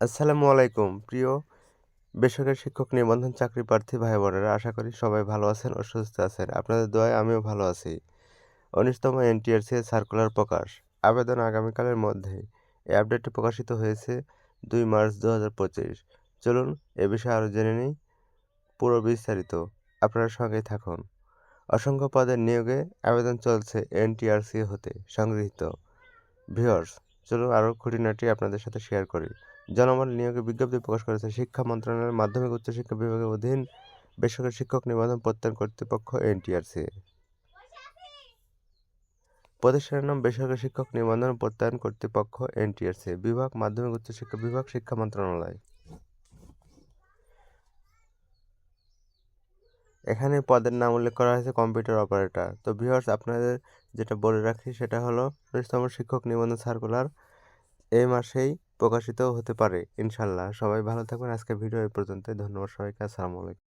আসসালামু আলাইকুম। প্রিয় বেসরকারি শিক্ষক নিবন্ধন চাকরি প্রার্থী ভাই বোনেরা আশা করি সবাই ভালো আছেন ও সুস্থ আছেন। আপনাদের দোয়ায় আমিও ভালো আছি। উনিশতম এনটিআরসি সার্কুলার প্রকাশ। আবেদন আগামীকালের মধ্যে। এই আপডেটটি প্রকাশিত হয়েছে দুই মার্চ দু হাজার পঁচিশ। চলুন এ বিষয়ে আরও জেনে নিই। পুরো বিস্তারিত। আপনারা সঙ্গেই থাকুন। অসংখ্য পদের নিয়োগে আবেদন চলছে এনটিআরসি হতে সংগৃহীত। ভিওর্স চলুন আরও খুঁটিনাটি আপনাদের সাথে শেয়ার করি। জনবল নিয়োগে বিজ্ঞপ্তি প্রকাশ করেছে। শিক্ষা মন্ত্রণালয়ের মাধ্যমিক উচ্চশিক্ষা বিভাগের অধীন বেসরকারি শিক্ষক নিবন্ধন প্রত্যয়ন কর্তৃপক্ষ এনটিআরসি। প্রতিষ্ঠানের নাম বেসরকারি শিক্ষক নিবন্ধন প্রত্যয়ন কর্তৃপক্ষ এনটিআরসি। বিভাগ, মাধ্যমিক উচ্চশিক্ষা বিভাগ, শিক্ষা মন্ত্রণালয়। এখানে পদের নাম উল্লেখ করা হয়েছে কম্পিউটার অপারেটর। তো ভিউয়ার্স, আপনাদের যেটা বলে রাখি সেটা হলো উনিশতম শিক্ষক নিবন্ধন সার্কুলার এই মাসেই প্রকাশিত হতে পারে, ইনশাল্লাহ। সবাই ভালো থাকবেন। আজকের ভিডিও এই পর্যন্ত ধন্যবাদ সবাইকে। আসসালামু আলাইকুম।